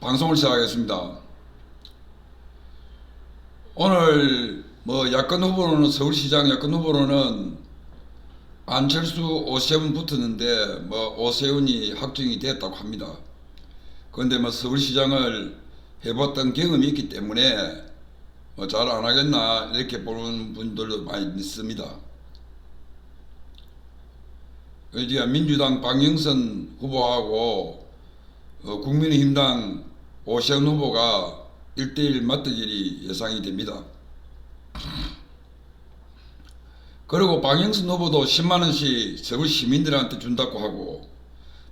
방송을 시작하겠습니다. 오늘 뭐 야권 후보로는 서울시장 야권 후보로는 안철수 오세훈 붙었는데 뭐 오세훈이 확정이 됐다고 합니다. 그런데 뭐 서울시장을 해봤던 경험이 있기 때문에 뭐 잘 안 하겠나 이렇게 보는 분들도 많이 있습니다. 이제 민주당 박영선 후보하고 어, 국민의힘당 오세훈 후보가 1대1 맞대결이 예상이 됩니다. 그리고 박영선 후보도 10만원씩 서울 시민들한테 준다고 하고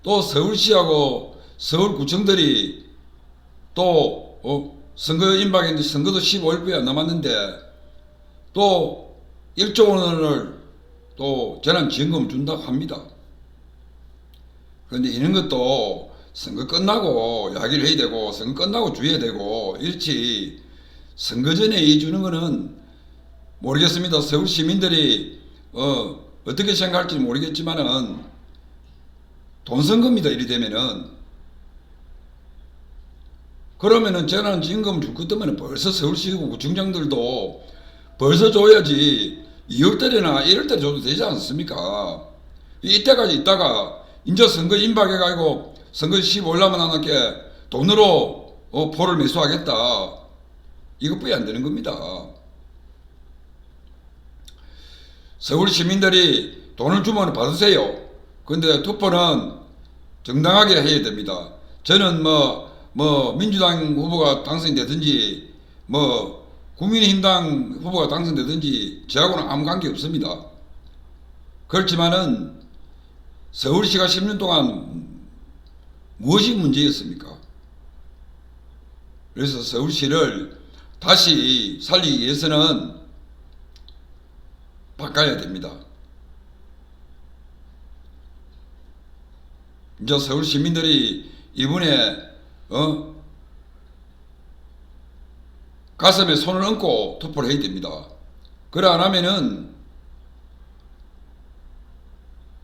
또 서울시하고 서울구청들이 또 어, 선거 임박인데 선거도 15일뿐이 안 남았는데 또 1조 원을 또 재난지원금 준다고 합니다. 그런데 이런 것도 선거 끝나고 이야기를 해야 되고 선거 끝나고 줘야 되고 이렇지 선거 전에 이 주는 거는 모르겠습니다. 서울 시민들이 어, 어떻게 생각할지 모르겠지만은 돈 선거입니다. 이리 되면은 그러면은 재난지원금 줄 것 때문에 벌써 서울시고 구청장들도 벌써 줘야지 2월달이나 1월달에 줘도 되지 않습니까? 이때까지 있다가 이제 선거 임박해가지고 선거 15일 남은 하나께 돈으로 어, 포를 매수하겠다. 이것뿐이 안 되는 겁니다. 서울 시민들이 돈을 주면 받으세요. 근데 투표는 정당하게 해야 됩니다. 저는 뭐, 뭐, 민주당 후보가 당선되든지, 뭐, 국민의힘당 후보가 당선되든지, 저하고는 아무 관계 없습니다. 그렇지만은, 서울시가 10년 동안 무엇이 문제였습니까? 그래서 서울시를 다시 살리기 위해서는 바꿔야 됩니다. 이제 서울 시민들이 이번에 어 가슴에 손을 얹고 투표를 해야 됩니다. 그래 안 하면은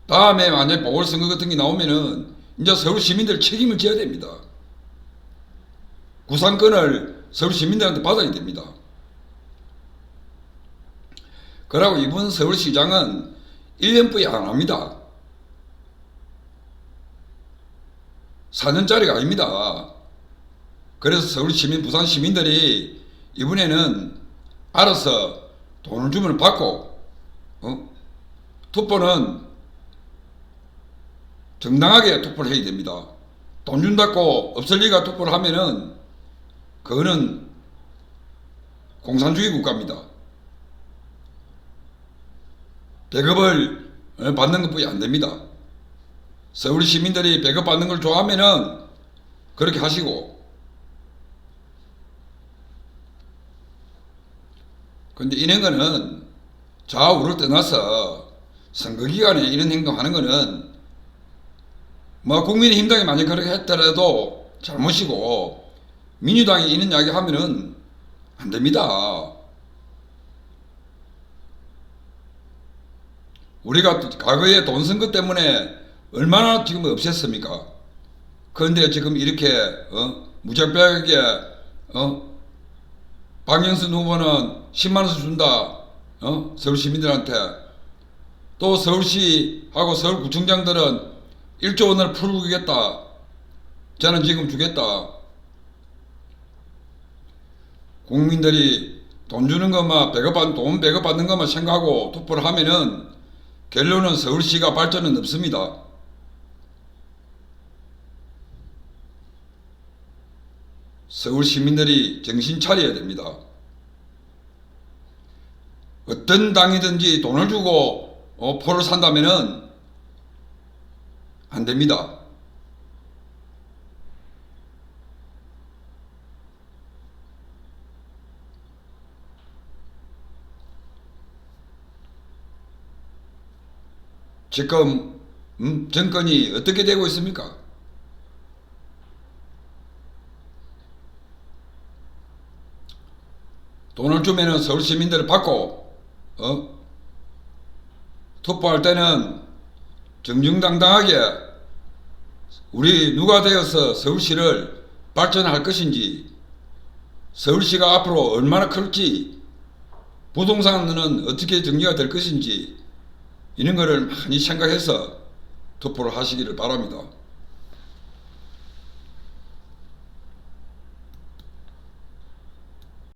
다음에 만약 보궐선거 같은 게 나오면은 이제 서울 시민들 책임을 져야 됩니다. 구상권을 서울 시민들한테 받아야 됩니다. 그러고 이번 서울시장은 1년뿐이 안 합니다. 4년짜리가 아닙니다. 그래서 서울 시민, 부산 시민들이 이번에는 알아서 돈을 주면 받고, 어? 투표는 정당하게 투표를 해야 됩니다. 돈 준다고 없을 리가 투표를 하면은 그거는 공산주의 국가입니다. 배급을 어, 받는 것뿐이 안 됩니다. 서울 시민들이 배급 받는 걸 좋아하면은 그렇게 하시고 근데 이런 거는 좌우를 떠나서 선거 기간에 이런 행동하는 거는 뭐 국민의 힘당이 만약 그렇게 했더라도 잘못이고 민주당이 이런 이야기 하면은 안 됩니다. 우리가 과거에 돈 선거 때문에 얼마나 지금 없앴습니까? 그런데 지금 이렇게 어? 무작백하게 어? 박영선 후보는 10만 원씩 준다. 어? 서울 시민들한테 또 서울시하고 서울구청장들은 1조 원을 풀겠다. 저는 지금 주겠다. 국민들이 돈 주는 것만 배급받는 돈 배급받는 것만 생각하고 투표를 하면은 결론은 서울시가 발전은 없습니다. 서울 시민들이 정신 차려야 됩니다. 어떤 당이든지 돈을 주고 어, 포를 산다면은 안 됩니다. 지금 음, 정권이 어떻게 되고 있습니까? 돈을 주면은 서울 시민들을 받고 어? 투표할 때는 정정당당하게 우리 누가 되어서 서울시를 발전할 것인지 서울시가 앞으로 얼마나 클지 부동산은 어떻게 정리가 될 것인지 이런 거를 많이 생각해서 투표를 하시기를 바랍니다.